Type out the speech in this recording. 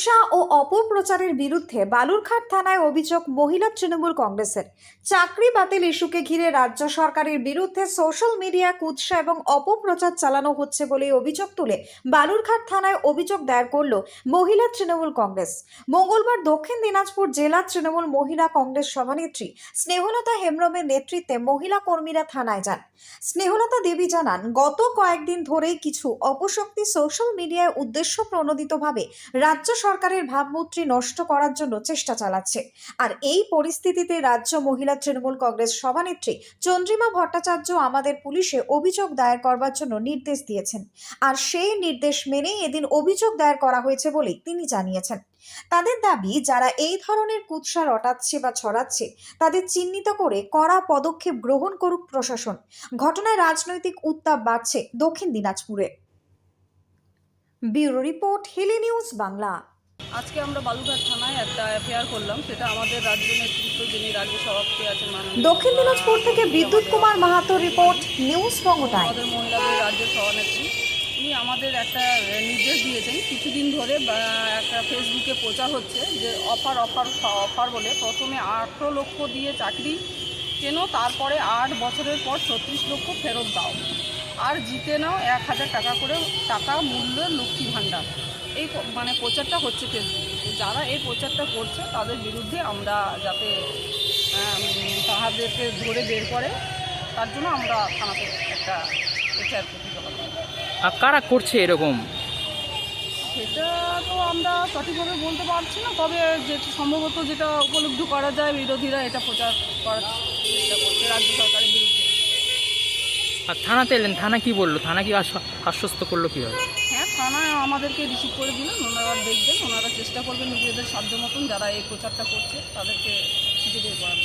কুৎসা ও অপপ্রচারের বিরুদ্ধে বালুরঘাট থানায় অভিযোগ মহিলা তৃণমূল কংগ্রেসের। চাকরি বাতিল ইস্যুকে ঘিরে রাজ্য সরকারের বিরুদ্ধে সোশ্যাল মিডিয়া কুৎসা এবং অপপ্রচার চালানো হচ্ছে বলে অভিযোগ তুলে বালুরঘাট থানায় অভিযোগ দায়ের করল মহিলা তৃণমূল কংগ্রেস। মঙ্গলবার দক্ষিণ দিনাজপুর জেলা তৃণমূল মহিলা কংগ্রেস সভানেত্রী স্নেহলতা হেমব্রমের নেতৃত্বে মহিলা কর্মীরা থানায় যান। স্নেহলতা দেবী জানান, গত কয়েকদিন ধরেই কিছু অপশক্তি সোশ্যাল মিডিয়ায় উদ্দেশ্য প্রণোদিতভাবে রাজ্য সরকারের ভাবমূর্তি নষ্ট করার জন্য চেষ্টা চালাচ্ছে। আর এই পরিস্থিতিতে রাজ্য মহিলা তৃণমূল কংগ্রেস সভানেত্রী চন্দ্রিমা ভট্টাচার্য আমাদের পুলিশে অভিযোগ দায়ের করবার জন্য নির্দেশ দিয়েছেন। আর সেই নির্দেশ মেনেই এদিন অভিযোগ দায়ের করা হয়েছে বলেই তিনি জানিয়েছেন। তাদের দাবি, যারা এই ধরনের কুৎসা রটাচ্ছে বা ছড়াচ্ছে, তাদের চিহ্নিত করে কড়া পদক্ষেপ গ্রহণ করুক প্রশাসন। ঘটনায় রাজনৈতিক উত্তাপ বাড়ছে দক্ষিণ দিনাজপুরে। Bureau report, Hili news Bangla. আজকে আমরা বালুঘাট থানায় একটা এফআইআর করলাম সেটা আমাদের রাজ্য নেতৃত্ব যিনি রাজ্য সভাপতি আছেন দক্ষিণ দিনাজপুর থেকে Bidyut Kumar Mahato report news Banga time আমাদের মহিলাদের রাজ্য সভানেত্রী উনি আমাদের একটা নির্দেশ দিয়েছেন কিছুদিন ধরে একটা ফেসবুকে প্রচার হচ্ছে যে অফার অফার অফার বলে প্রথমে আঠেরো লক্ষ দিয়ে চাকরি কেন তারপরে আট বছরের পর ছত্রিশ লক্ষ ফেরত দাও। আর জিতে নাও এক হাজার টাকা করে টাকা মূল্যের লক্ষ্মী ভাণ্ডার। এই মানে প্রচারটা হচ্ছে ফেসবুকে যারা এই প্রচারটা করছে তাদের বিরুদ্ধে আমরা যাতে তাহাদেরকে ধরে বের করে তার জন্য আমরা থানাতে একটা করতে আর কারা করছে এরকম? সেটা তো আমরা সঠিকভাবে বলতে পারছি না তবে যে সম্ভবত যেটা উপলব্ধ করা যায় বিরোধীরা এটা প্রচার করার চেষ্টা করছে রাজ্য সরকারের বিরুদ্ধে। আর থানাতে এলেন, থানা কি বলল? থানা কি আশ্ব- আশ্বস্ত করল কীভাবে? হ্যাঁ থানা আমাদেরকে রিসিভ করে দিলেন, ওনারা দেখবেন, ওনারা চেষ্টা করবেন নিজেদের সাধ্য মতন যারা এই প্রচারটা করছে, তাদেরকে খুঁজে বের করার